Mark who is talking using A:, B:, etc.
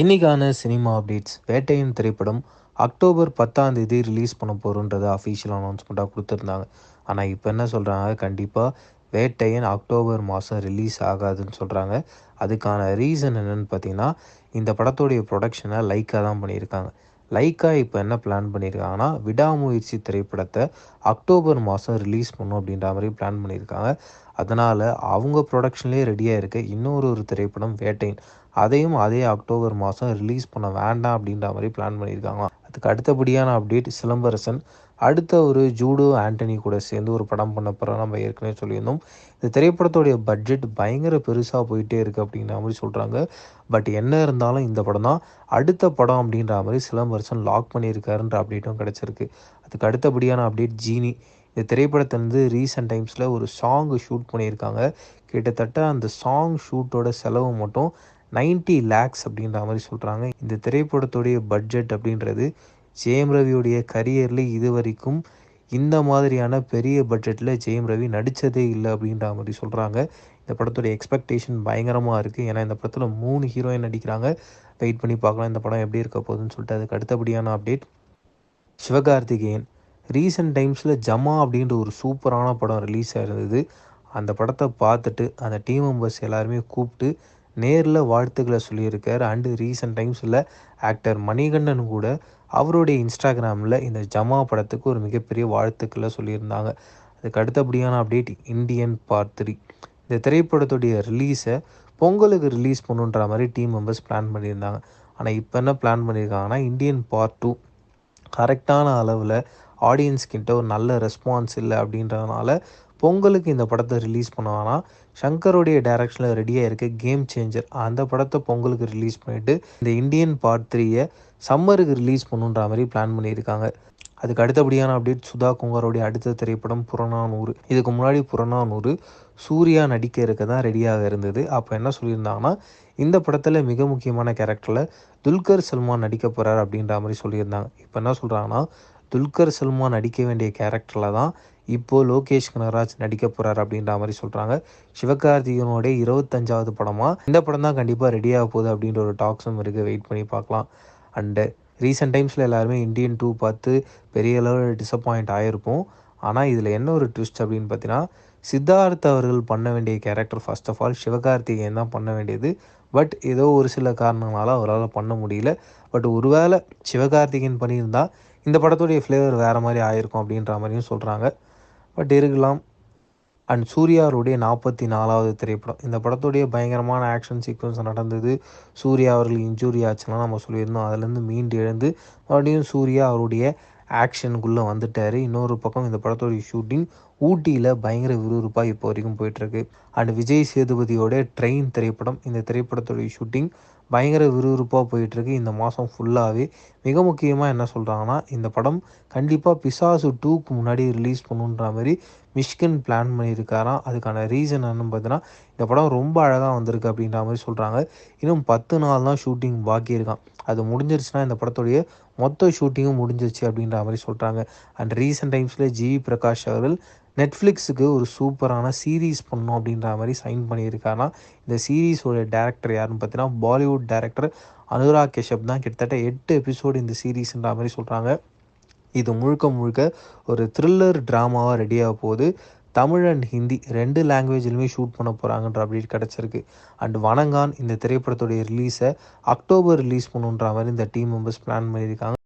A: இன்னைக்கான cinema updates. வேட்டையின் திரைப்படம் October பத்தாம் தேதி ரிலீஸ் பண்ண போகிறோன்றத அஃபீஷியல் அனௌன்ஸ்மெண்ட்டாக கொடுத்துருந்தாங்க. ஆனால் இப்போ என்ன சொல்கிறாங்க கண்டிப்பாக வேட்டையன் அக்டோபர் மாதம் ரிலீஸ் ஆகாதுன்னு சொல்கிறாங்க அதுக்கான ரீசன் என்னென்னு பார்த்தீங்கன்னா இந்த படத்தோடைய ப்ரொடக்ஷனை லைக்காக தான் பண்ணியிருக்காங்க. லைக்கா இப்போ என்ன பிளான் பண்ணியிருக்காங்கன்னா விடாமுயற்சி திரைப்படத்தை அக்டோபர் மாதம் ரிலீஸ் பண்ணும் அப்படின்ற மாதிரி பிளான் பண்ணியிருக்காங்க. அதனால் அவங்க ப்ரொடக்ஷன்லேயே ரெடியாக இருக்க இன்னொரு ஒரு திரைப்படம் வேட்டையின். அதையும் அதே அக்டோபர் மாதம் ரிலீஸ் பண்ண வேண்டாம் அப்படின்ற மாதிரி பிளான் பண்ணியிருக்காங்க. அதுக்கு அடுத்தபடியான அப்டேட் சிலம்பரசன் அடுத்த ஒரு ஜூடோ ஆண்டனி கூட சேர்ந்து ஒரு படம் பண்ண போகிறோம் நம்ம ஏற்கனவே சொல்லியிருந்தோம். இந்த திரைப்படத்தோடைய பட்ஜெட் பயங்கர பெருசாக போயிட்டே இருக்குது அப்படின்ற மாதிரி சொல்கிறாங்க பட் என்ன இருந்தாலும் இந்த படம் தான். அடுத்த படம் அப்படின்ற மாதிரி சிலம்பரசன் லாக் பண்ணியிருக்காருன்ற அப்டேட்டும் கிடச்சிருக்கு. அதுக்கு அடுத்தபடியான அப்டேட் ஜீனி. இந்த திரைப்படத்தை வந்து ரீசெண்ட் டைம்ஸில் ஒரு சாங் ஷூட் பண்ணியிருக்காங்க. கிட்டத்தட்ட அந்த சாங் ஷூட்டோட செலவு மட்டும் நைன்ட்டி லேக்ஸ் அப்படின்ற மாதிரி சொல்கிறாங்க இந்த திரைப்படத்துடைய பட்ஜெட் அப்படின்றது ஜெயம் ரவியுடைய கரியரில் இது வரைக்கும் இந்த மாதிரியான பெரிய பட்ஜெட்டில் ஜெயம் ரவி நடித்ததே இல்லை அப்படின்ற மாதிரி சொல்கிறாங்க இந்த படத்துடைய எக்ஸ்பெக்டேஷன் பயங்கரமாக இருக்குது ஏன்னா இந்த படத்தில் மூணு ஹீரோயின் நடிக்கிறாங்க. வெயிட் பண்ணி பார்க்கலாம். இந்த படம் எப்படி இருக்க போகுதுன்னு சொல்லிட்டு அதுக்கு அடுத்தபடியான அப்டேட் சிவகார்த்திகேயன் ரீசெண்ட் டைம்ஸில் ஜமா அப்படின்ற ஒரு சூப்பரான படம் ரிலீஸ் ஆயிருந்தது. அந்த படத்தை பார்த்துட்டு அந்த டீம் மெம்பர்ஸ் எல்லாருமே கூப்பிட்டு நேரில் வாழ்த்துக்களை சொல்லியிருக்கார். அண்டு ரீசெண்ட் டைம்ஸில் ஆக்டர் மணிகண்டன் கூட அவருடைய இன்ஸ்டாகிராமில் இந்த ஜமா படத்துக்கு ஒரு மிகப்பெரிய வாழ்த்துக்களை சொல்லியிருந்தாங்க. அதுக்கு அடுத்தபடியான அப்டேட் இந்தியன் பார்ட் த்ரீ இந்த திரைப்படத்துடைய ரிலீஸை பொங்கலுக்கு ரிலீஸ் பண்ணுன்ற மாதிரி டீம் மெம்பர்ஸ் பிளான் பண்ணியிருந்தாங்க. ஆனால் இப்போ என்ன பிளான் பண்ணியிருக்காங்கன்னா இந்தியன் பார்ட் டூ கரெக்டான அளவில் ஆடியன்ஸ்கிட்ட ஒரு நல்ல ரெஸ்பான்ஸ் இல்லை அப்படின்றதுனால பொங்கலுக்கு இந்த படத்தை ரிலீஸ் பண்ணுவாங்கன்னா சங்கருடைய டைரக்ஷனில் ரெடியாக இருக்க கேம் சேஞ்சர் அந்த படத்தை பொங்கலுக்கு ரிலீஸ் பண்ணிவிட்டு இந்த இந்தியன் பார்ட் த்ரீயை சம்மருக்கு ரிலீஸ் பண்ணுன்ற மாதிரி பிளான் பண்ணியிருக்காங்க. அதுக்கு அடுத்தபடியான அப்டேட் சுதா குங்காரோடைய அடுத்த திரைப்படம் புறநானூறு. இதுக்கு முன்னாடி புறநானூறு சூர்யா நடிக்க இருக்க தான் ரெடியாக இருந்தது. அப்போ என்ன சொல்லியிருந்தாங்கன்னா இந்த படத்தில் மிக முக்கியமான கேரக்டரில் துல்கர் சல்மான் நடிக்க போகிறார் அப்படின்ற மாதிரி சொல்லியிருந்தாங்க. இப்போ என்ன சொல்கிறாங்கன்னா துல்கர் சல்மான் நடிக்க வேண்டிய கேரக்டரில் தான் இப்போது லோகேஷ் கனகராஜ் நடிக்க போகிறார் அப்படின்ற மாதிரி சொல்கிறாங்க சிவகார்த்திகனுடைய இருபத்தஞ்சாவது படமாக இந்த படம் தான் கண்டிப்பாக ரெடியாக போகுது அப்படின்ற ஒரு டாக்ஸும் இருக்குது வெயிட் பண்ணி பார்க்கலாம். அண்டு ரீசெண்ட் டைம்ஸில் எல்லாருமே இந்தியன் டூ பார்த்து பெரிய அளவில் டிசப்பாயிண்ட் ஆகியிருப்போம் ஆனால் இதில் என்ன ஒரு ட்விஸ்ட் அப்படின்னு பார்த்தீங்கன்னா சித்தார்த் அவர்கள் பண்ண வேண்டிய character first of all Sivakarthikeyan தான் பண்ண வேண்டியது. பட் ஏதோ ஒரு சில காரணங்களால் அவரால் பண்ண முடியல. பட் ஒருவேளை சிவகார்த்திகேயன் பண்ணியிருந்தால் இந்த படத்துடைய ஃப்ளேவர் வேறு மாதிரி ஆயிருக்கும் அப்படின்ற மாதிரியும் சொல்கிறாங்க பட் இருக்கலாம். அண்ட் சூர்யாவுடைய நாற்பத்தி நாலாவது திரைப்படம். இந்த படத்துடைய பயங்கரமான ஆக்ஷன் சீக்வன்ஸ் நடந்தது. சூர்யா அவர்கள் இன்ஜூரி ஆச்சுன்னா நம்ம சொல்லியிருந்தோம். அதுலேருந்து மீண்டு எழுந்து மறுபடியும் சூர்யா அவருடைய ஆக்ஷனுக்குள்ளே வந்துட்டார். இன்னொரு பக்கம் இந்த படத்தோடைய ஷூட்டிங் ஊட்டியில் பயங்கர விறுவிறுப்பாக இப்போ வரைக்கும் போயிட்டுருக்கு. அண்ட் விஜய் சேதுபதியோட ட்ரெயின் திரைப்படம் இந்த திரைப்படத்தோடைய ஷூட்டிங் பயங்கர விறுவிறுப்பாக போயிட்டுருக்கு. இந்த மாதம் ஃபுல்லாகவே மிக முக்கியமாக என்ன சொல்கிறாங்கன்னா இந்த படம் கண்டிப்பாக பிசாசு டூக்கு முன்னாடி ரிலீஸ் பண்ணுன்ற மாதிரி மிஷ்கின் பிளான் பண்ணியிருக்காராம். அதுக்கான ரீசன் என்னன்னு பார்த்தீங்கன்னா இந்த படம் ரொம்ப அழகாக வந்திருக்கு அப்படின்ற மாதிரி சொல்கிறாங்க இன்னும் பத்து நாள் தான் ஷூட்டிங் பாக்கி இருக்கான் அது முடிஞ்சிருச்சுன்னா இந்த படத்துடைய மொத்த ஷூட்டிங்கும் முடிஞ்சிருச்சு அப்படின்ற மாதிரி சொல்கிறாங்க அண்ட் ரீசெண்ட் டைம்ஸில் ஜிவி பிரகாஷ் அவர்கள் நெட்ஃப்ளிக்ஸுக்கு ஒரு சூப்பரான சீரீஸ் பண்ணணும் அப்படின்ற மாதிரி சைன் பண்ணியிருக்காருனா இந்த சீரீஸோட டேரக்டர் யாருன்னு பார்த்தீங்கன்னா பாலிவுட் டேரக்டர் அனுராக் கெஷப் தான். கிட்டத்தட்ட எட்டு எபிசோடு இந்த சீரீஸ்ன்ற மாதிரி சொல்கிறாங்க இது முழுக்க முழுக்க ஒரு த்ரில்லர் ட்ராமாவாக ரெடியாக போகுது. தமிழ் அண்ட் ஹிந்தி ரெண்டு லாங்குவேஜிலுமே ஷூட் பண்ண போகிறாங்கன்ற அப்டேட் கிடச்சிருக்கு. அண்ட் வணங்கான் இந்த திரைப்படத்துடைய ரிலீஸை அக்டோபர் ரிலீஸ் பண்ணுன்ற மாதிரி இந்த டீம் மெம்பர்ஸ் பிளான் பண்ணியிருக்காங்க.